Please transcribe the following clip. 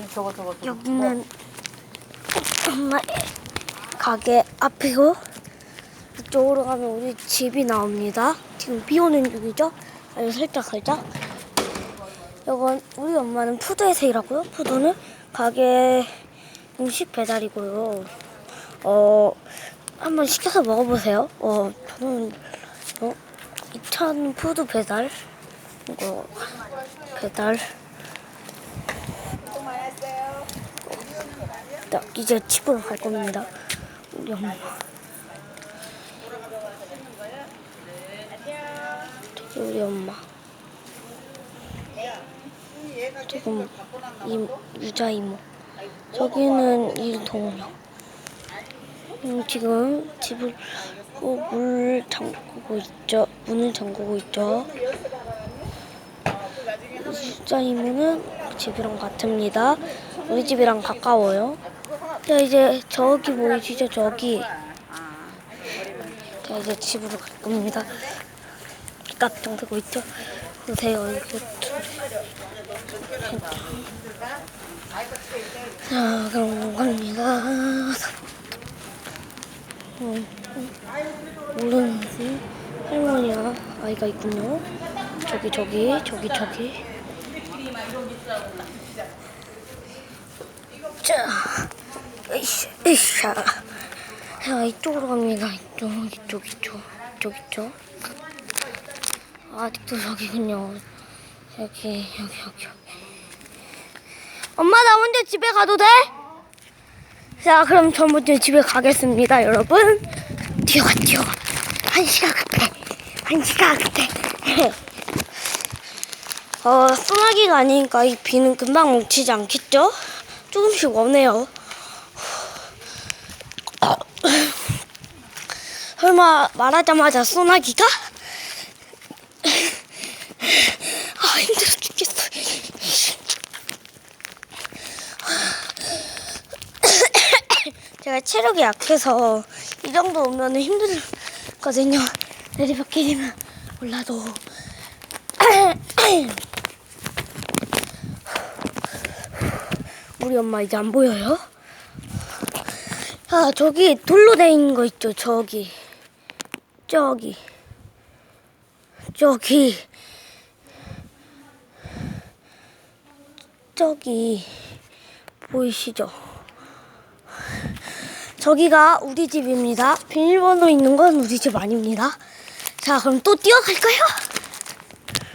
이 저거 저거 저거. 여기는 엄마의 가게 앞이고 이쪽으로 가면 우리 집이 나옵니다. 지금 비 오는 중이죠? 아니 살짝 살짝. 이건 우리 엄마는 푸드에서 일하고요. 푸드는 가게 음식 배달이고요. 어 한번 시켜서 먹어보세요. 어 저는 어 이천 푸드 배달 이거 배달. 나 이제 집으로 갈 겁니다. 우리 엄마. 우리 엄마. 지금 이 유자 이모. 저기는 이동영. 음, 지금 집을 어, 물 잠그고 있죠. 문을 잠그고 있죠. 유자 이모는 집이랑 같습니다. 우리 집이랑 가까워요. 자 이제 저기 보이시죠? 저기. 자 이제 집으로 갈 겁니다. 깜짝 되고 있죠? 보세요 이거. 자 그럼 갑니다. 음, 음. 모르는지 할머니와 아이가 있군요. 저기 저기 저기 저기. 자 으쌰. 자, 이쪽으로 갑니다. 이쪽, 이쪽, 이쪽, 이쪽, 이쪽. 아직도 저기군요. 여기, 여기, 여기, 여기. 엄마, 나 혼자 집에 가도 돼? 자, 그럼 전 먼저 집에 가겠습니다, 여러분. 뛰어가, 뛰어가. 한 시간 급해. 한 시간 급해. 어, 소나기가 아니니까 이 비는 금방 멈추지 않겠죠? 조금씩 오네요. 설마 말하자마자 소나기가? 아 힘들어 죽겠어. 제가 체력이 약해서 이 정도 오면 힘들거든요. 내리막길이면 몰라도. 우리 엄마 이제 안 보여요? 아, 저기 돌로 돼 있는 거 있죠, 저기. 저기. 저기. 저기. 보이시죠? 저기가 우리 집입니다. 비밀번호 있는 건 우리 집 아닙니다. 자, 그럼 또 뛰어갈까요?